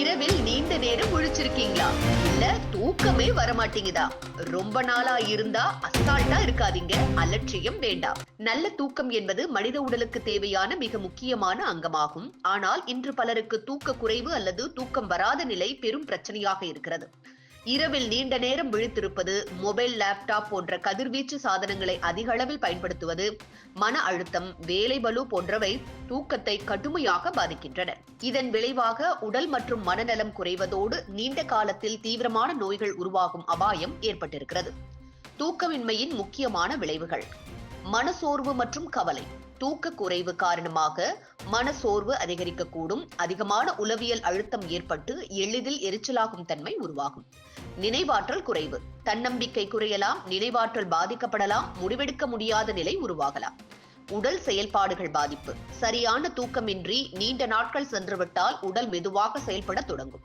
இரவில் நீண்ட நேரம் முழிச்சிருக்கீங்களா இல்ல தூக்கமே வர மாட்டேங்குதா ரொம்ப நாளா இருந்தா அசால்ட்டா இருக்காதீங்க. அலட்சியம் வேண்டாம். நல்ல தூக்கம் என்பது மனித உடலுக்கு தேவையான மிக முக்கியமான அங்கமாகும். ஆனால் இன்று பலருக்கு தூக்க குறைவு அல்லது தூக்கம் வராத நிலை பெரும் பிரச்சனையாக இருக்கிறது. இரவில் நீண்ட நேரம் விழித்திருப்பது மொபைல் லேப்டாப் போன்ற கதிர்வீச்சு சாதனங்களை அதிக அளவில் பயன்படுத்துவது மன அழுத்தம் வேலை பலு போன்றவை தூக்கத்தை கடுமையாக பாதிக்கின்றன. இதன் விளைவாக உடல் மற்றும் மனநலம் குறைவதோடு நீண்ட காலத்தில் தீவிரமான நோய்கள் உருவாகும் அபாயம் ஏற்பட்டிருக்கிறது. தூக்கமின்மையின் முக்கியமான விளைவுகள். மனசோர்வு மற்றும் கவலை. தூக்க குறைவு காரணமாக மனசோர்வு அதிகரிக்கக்கூடும். அதிகமான உளவியல் அழுத்தம் ஏற்பட்டு எளிதில் எரிச்சலாகும் தன்மை உருவாகும். நினைவாற்றல் குறைவு. தன்னம்பிக்கை குறையலாம். நினைவாற்றல் பாதிக்கப்படலாம். முடிவெடுக்க முடியாத நிலை உருவாகலாம். உடல் செயல்பாடுகள் பாதிப்பு. சரியான தூக்கமின்றி நீண்ட நாட்கள் சென்றுவிட்டால் உடல் மெதுவாக செயல்பட தொடங்கும்.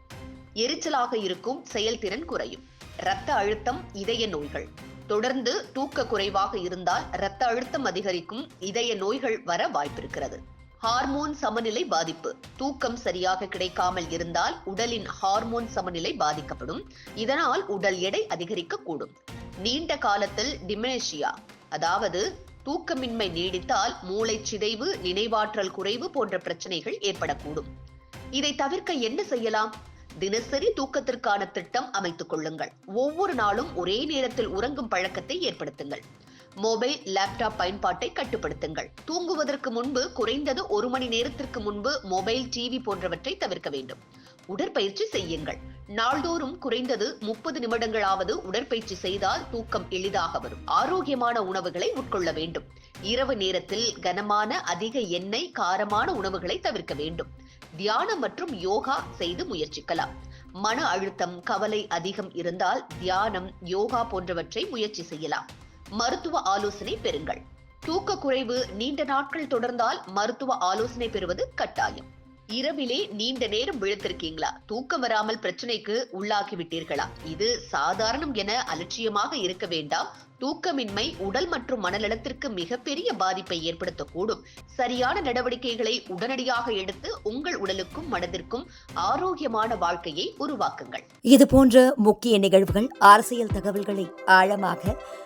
எரிச்சலாக இருக்கும் செயல்திறன் குறையும். இரத்த அழுத்தம் இதய நோய்கள். தொடர்ந்து தூக்க குறைவாக இருந்தால் இரத்த அழுத்தம் அதிகரிக்கும் இதய நோய்கள் வர வாய்ப்பிருக்கிறது. ஹார்மோன் சமநிலை பாதிப்பு. தூக்கம் சரியாக கிடைக்காமல் இருந்தால் உடலின் ஹார்மோன் சமநிலை பாதிக்கப்படும். இதனால் உடல் எடை அதிகரிக்கக்கூடும். நீண்ட காலத்தில் டிமெனேஷியா அதாவது தூக்கமின்மை நீடித்தால் மூளை சிதைவு நினைவாற்றல் குறைவு போன்ற பிரச்சனைகள் ஏற்படக்கூடும். இதை தவிர்க்க என்ன செய்யலாம்? தினசரி தூக்கத்திற்கான திட்டம் அமைத்துக் கொள்ளுங்கள். ஒவ்வொரு நாளும் ஒரே நேரத்தில் உறங்கும் பழக்கத்தை ஏற்படுத்துங்கள். மொபைல் லேப்டாப் பயன்பாட்டை கட்டுப்படுத்துங்கள். தூங்குவதற்கு முன்பு குறைந்தது ஒரு மணி நேரத்திற்கு முன்பு மொபைல் டிவி போன்றவற்றை தவிர்க்க வேண்டும். உடற்பயிற்சி செய்யுங்கள். நாள்தோறும் குறைந்தது முப்பது நிமிடங்களாவது உடற்பயிற்சி செய்தால் தூக்கம் எளிதாக வரும். ஆரோக்கியமான உணவுகளை உட்கொள்ள வேண்டும். இரவு நேரத்தில் கனமான அதிக எண்ணெய் காரமான உணவுகளை தவிர்க்க வேண்டும். தியானம் மற்றும் யோகா செய்து முயற்சிக்கலாம். மன அழுத்தம் கவலை அதிகம் இருந்தால் தியானம் யோகா போன்றவற்றை முயற்சி செய்யலாம். மருத்துவ ஆலோசனை பெறுங்கள். தூக்க குறைவு நீண்ட நாட்கள் தொடர்ந்தால் மருத்துவ ஆலோசனை பெறுவது கட்டாயம். இரவிலே நீண்ட நேரம் விழுத்திருக்கீங்களா? தூக்கம் வராமல் பிரச்சனைக்கு உள்ளாகி விட்டீர்களா இது சாதாரணம் என அலட்சியமாக இருக்க வேண்டாம். தூக்கமின்மை உடல் மற்றும் மனநலத்திற்கு மிகப்பெரிய பாதிப்பை ஏற்படுத்தக்கூடும். சரியான நடவடிக்கைகளை உடனடியாக எடுத்து உங்கள் உடலுக்கும் மனதிற்கும் ஆரோக்கியமான வாழ்க்கையை உருவாக்குங்கள். இது போன்ற முக்கிய நிகழ்வுகள் அரசியல் தகவல்களை ஆழமாக